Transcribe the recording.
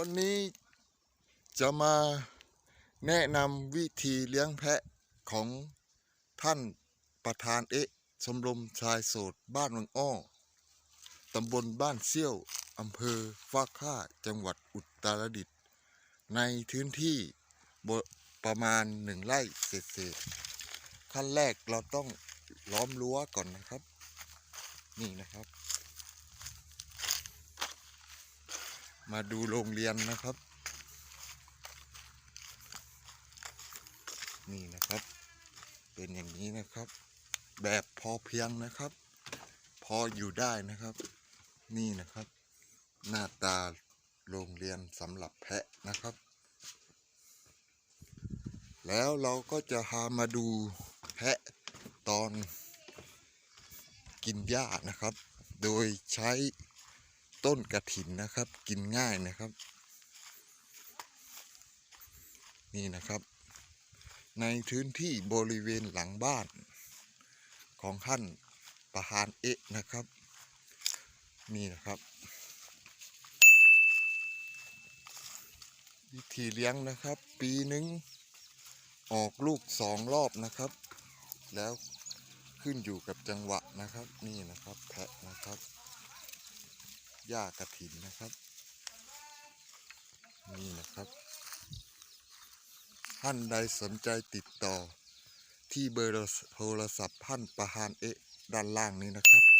วันนี้จะมาแนะนำวิธีเลี้ยงแพะของท่านประธานเอะชมรมชายโสดบ้านวังอ้อตำบลบ้านเซี่ยวอำเภอฟ้าค่าจังหวัดอุตรดิตถ์ในพื้นที่ประมาณหนึ่งไร่เศษๆขั้นแรกเราต้องล้อมรั้วก่อนนะครับ นี่นะครับ มาดูโรงเรียนนะครับ นี่นะครับ เป็นอย่างนี้นะครับ แบบพอเพียงนะครับ พออยู่ได้นะครับ นี่นะครับ หน้าตาโรงเรียนสำหรับแพะนะครับ แล้วเราก็จะพามาดูแพะตอนกินหญ้านะครับ โดยใช้ ต้นกระถินนะครับ กินง่ายนะครับ นี่นะครับ ในพื้นที่บริเวณหลังบ้านของท่านประธานเอะนะครับ นี่นะครับ วิธีเลี้ยงนะครับ ปีหนึ่งออกลูกสองรอบนะครับ แล้วขึ้นอยู่กับจังหวะนะครับ นี่นะครับแพะนะครับ หญ้ากระถินนะครับ นี่นะครับ ท่านใดสนใจติดต่อ ที่เบอร์โทรศัพท์ท่านประหารเอะด้านล่างนี้นะครับ